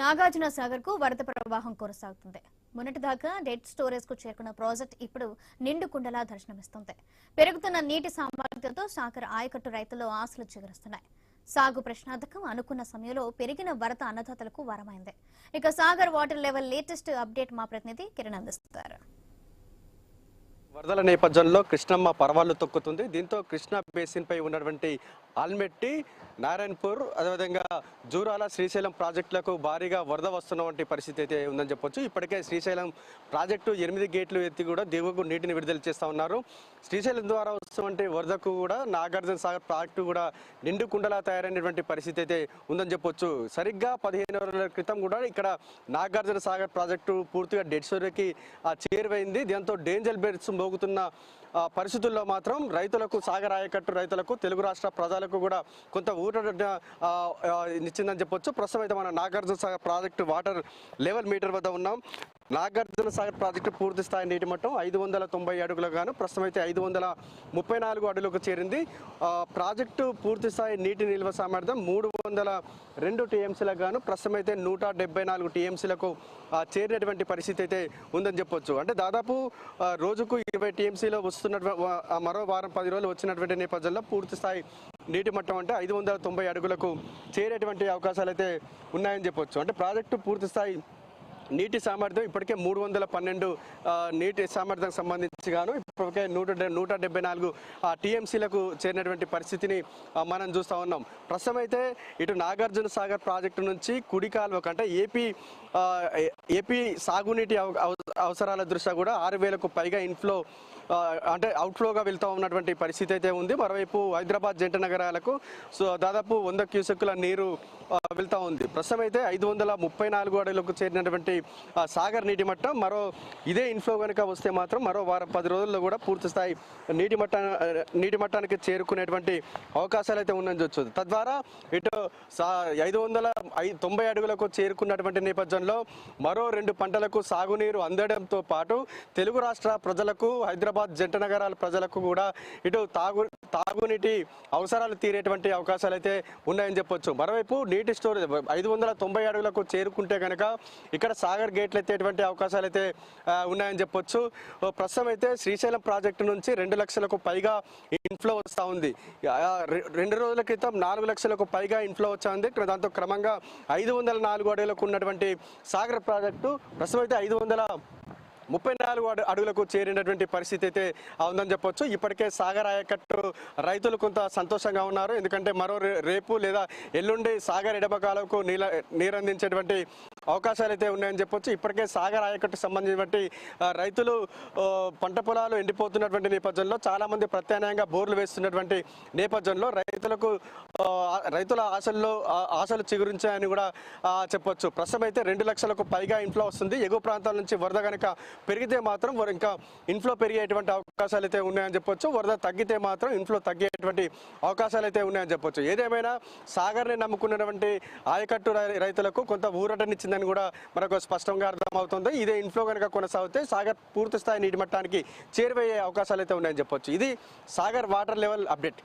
నాగార్జున సాగర్కు వరద ప్రవాహం కొనసాగుతుంది. మొన్నటిదాకా డెడ్ స్టోరేజ్కు చేరుకున్న ప్రాజెక్ట్ ఇప్పుడు నిండు కుండలా దర్శనమిస్తుంది. పెరుగుతున్న నీటి సామర్థ్యంతో సాగర్ ఆయకట్టు రైతులు ఆశలు చిగురుస్తున్నాయి. సాగు ప్రశ్నార్థకం అనుకున్న సమయంలో పెరిగిన వరద అన్నదాతలకు వరమైంది. ఇక Sagar water level latest update మా ప్రతినిధి కిరణ్ అందిస్తారు. వరదల నేపథ్యంలో కృష్ణమ్మ పర్వాలు తొక్కుతుంది. దీంతో కృష్ణా బేసిన్ పై ఉన్నటువంటి ఆల్మెట్టి నారాయణపూర్ అదేవిధంగా జూరాల శ్రీశైలం ప్రాజెక్టులకు భారీగా వరద వస్తున్నటువంటి పరిస్థితి అయితే ఉందని చెప్పొచ్చు. ఇప్పటికే శ్రీశైలం ప్రాజెక్టు ఎనిమిది గేట్లు ఎత్తి కూడా దిగువకు నీటిని విడుదల చేస్తూ ఉన్నారు. శ్రీశైలం ద్వారా వస్తున్నటువంటి వరదకు కూడా నాగార్జున సాగర్ ప్రాజెక్టు కూడా నిండు కుండలా తయారైనటువంటి పరిస్థితి అయితే ఉందని చెప్పొచ్చు. సరిగ్గా పదిహేను రోజుల క్రితం కూడా ఇక్కడ నాగార్జున సాగర్ ప్రాజెక్టు పూర్తిగా డెడ్ స్టోరీకి చేరువైంది. దీంతో డేంజర్ బెడ్స్ మోగుతున్న ఆ, పరిస్థితుల్లో మాత్రం రైతులకు సాగర్ ఆయకట్టు రైతులకు తెలుగు రాష్ట్ర ప్రజలకు కూడా కొంత ఊట ఇచ్చిందని చెప్పొచ్చు. ప్రస్తుతం అయితే మన Nagarjuna Sagar project water level meter వద్ద ఉన్నాం. నాగార్జున సాగర్ ప్రాజెక్టు పూర్తి స్థాయి నీటి మట్టం ఐదు వందల తొంభై అడుగులకు గాను ప్రస్తుతం అయితే ఐదు వందల ముప్పై నాలుగు అడుగులకు చేరింది. ప్రాజెక్టు పూర్తి స్థాయి నీటి నిల్వ సామర్థ్యం మూడు వందల రెండు టీఎంసీలకు గాను ప్రస్తుతం అయితే నూట డెబ్బై నాలుగు టీఎంసీలకు చేరినటువంటి పరిస్థితి అయితే ఉందని చెప్పొచ్చు. అంటే దాదాపు రోజుకు ఇరవై టీఎంసీలో వస్తున్న మరో వారం పది రోజులు వచ్చినటువంటి నేపథ్యంలో పూర్తి స్థాయి నీటి మట్టం అంటే ఐదు వందల తొంభై అడుగులకు చేరేటువంటి అవకాశాలు అయితే ఉన్నాయని చెప్పొచ్చు. అంటే ప్రాజెక్టు పూర్తి స్థాయి నీటి సామర్థ్యం ఇప్పటికే మూడు వందల పన్నెండు నీటి సామర్థ్యం సంబంధించి గాను ఇప్పటికే నూట నూట డెబ్బై నాలుగు టీఎంసీలకు చేరినటువంటి పరిస్థితిని మనం చూస్తూ ఉన్నాం. ప్రస్తుతం అయితే ఇటు నాగార్జున సాగర్ ప్రాజెక్టు నుంచి కుడి కాలువకు అంటే ఏపీ ఏ- ఏపీ సాగునీటి అవ- అవ- అవసరాల దృష్ట్యా కూడా ఆరు వేలకు పైగా ఇన్ఫ్లో అంటే అవుట్ఫ్లోగా వెళ్తూ ఉన్నటువంటి పరిస్థితి అయితే ఉంది. మరోవైపు హైదరాబాద్ జంట నగరాలకు సో దాదాపు వంద క్యూసెక్కుల నీరు వెళ్తూ వెళ్తా ఉంది. ప్రస్తుతం అయితే ఐదు వందల ముప్పై నాలుగు అడుగులకు చేరినటువంటి సాగర్ నీటి మట్టం మరో ఇదే ఇన్ఫ్లో కనుక వస్తే మాత్రం మరో వారం పది రోజుల్లో కూడా పూర్తి స్థాయి నీటి మట్ట నీటి మట్టానికి చేరుకునేటువంటి అవకాశాలు అయితే ఉందని చూడొచ్చు. తద్వారా ఇటు సా ఐదు వందల తొంభై అడుగులకు చేరుకున్నటువంటి నేపథ్యంలో మరో రెండు పంటలకు సాగునీరు అందడంతో పాటు తెలుగు రాష్ట్ర ప్రజలకు హైదరాబాద్ జంట నగరాల ప్రజలకు కూడా ఇటు తాగు తాగునీటి అవసరాలు తీరేటువంటి అవకాశాలు అయితే ఉన్నాయని చెప్పొచ్చు. మరోవైపు నీటి స్టోరేజ్ ఐదు వందల తొంభై అడుగులకు చేరుకుంటే కనుక ఇక్కడ సాగర్ గేట్లు ఎత్తేటువంటి అవకాశాలు అయితే ఉన్నాయని చెప్పొచ్చు. ప్రస్తుతం అయితే శ్రీశైలం ప్రాజెక్టు నుంచి రెండు లక్షలకు పైగా ఇన్ఫ్లో వస్తూ ఉంది. రెండు రోజుల క్రితం నాలుగు లక్షలకు పైగా ఇన్ఫ్లో వచ్చా ఉంది. దాంతో క్రమంగా ఐదు వందల నాలుగు అడుగులకు ఉన్నటువంటి సాగర్ ప్రాజెక్టు ప్రస్తుతం అయితే ఐదు వందల ముప్పై నాలుగు అడుగులకు చేరినటువంటి పరిస్థితి అయితే ఉందని చెప్పొచ్చు. ఇప్పటికే సాగర్ ఆయకట్టు రైతులు కొంత సంతోషంగా ఉన్నారు. ఎందుకంటే మరో రే- రేపు లేదా ఎల్లుండి సాగర్ ఎడమకాలకు నీళ్ళ నీరందించేటువంటి అవకాశాలు అయితే ఉన్నాయని చెప్పొచ్చు. ఇప్పటికే సాగర్ ఆయకట్టు సంబంధించినటువంటి రైతులు పంట పొలాలు ఎండిపోతున్నటువంటి నేపథ్యంలో చాలామంది ప్రత్యామ్నాయంగా బోర్లు వేస్తున్నటువంటి నేపథ్యంలో రైతులకు రైతుల ఆశల్లో ఆశలు చిగురించాయని కూడా చెప్పొచ్చు. ప్రస్తుతం అయితే రెండు లక్షలకు పైగా ఇంట్లో వస్తుంది. ఎగువ ప్రాంతాల నుంచి వరద కనుక పెరిగితే మాత్రం ఇంకా ఇన్ఫ్లో పెరిగేటువంటి అవకాశాలు అయితే ఉన్నాయని చెప్పొచ్చు. వరద తగ్గితే మాత్రం ఇన్ఫ్లో తగ్గేటువంటి అవకాశాలు అయితే ఉన్నాయని చెప్పొచ్చు. ఏదేమైనా సాగర్ని నమ్ముకున్నటువంటి ఆయకట్టు రైతులకు కొంత ఊరటనిచ్చిందని కూడా మనకు స్పష్టంగా అర్థమవుతుంది. ఇదే ఇన్ఫ్లో కనుక కొనసాగితే సాగర్ పూర్తి స్థాయి నీటి మట్టానికి చేరువయ్యే అవకాశాలు అయితే ఉన్నాయని చెప్పొచ్చు. ఇది సాగర్ వాటర్ లెవెల్ అప్డేట్.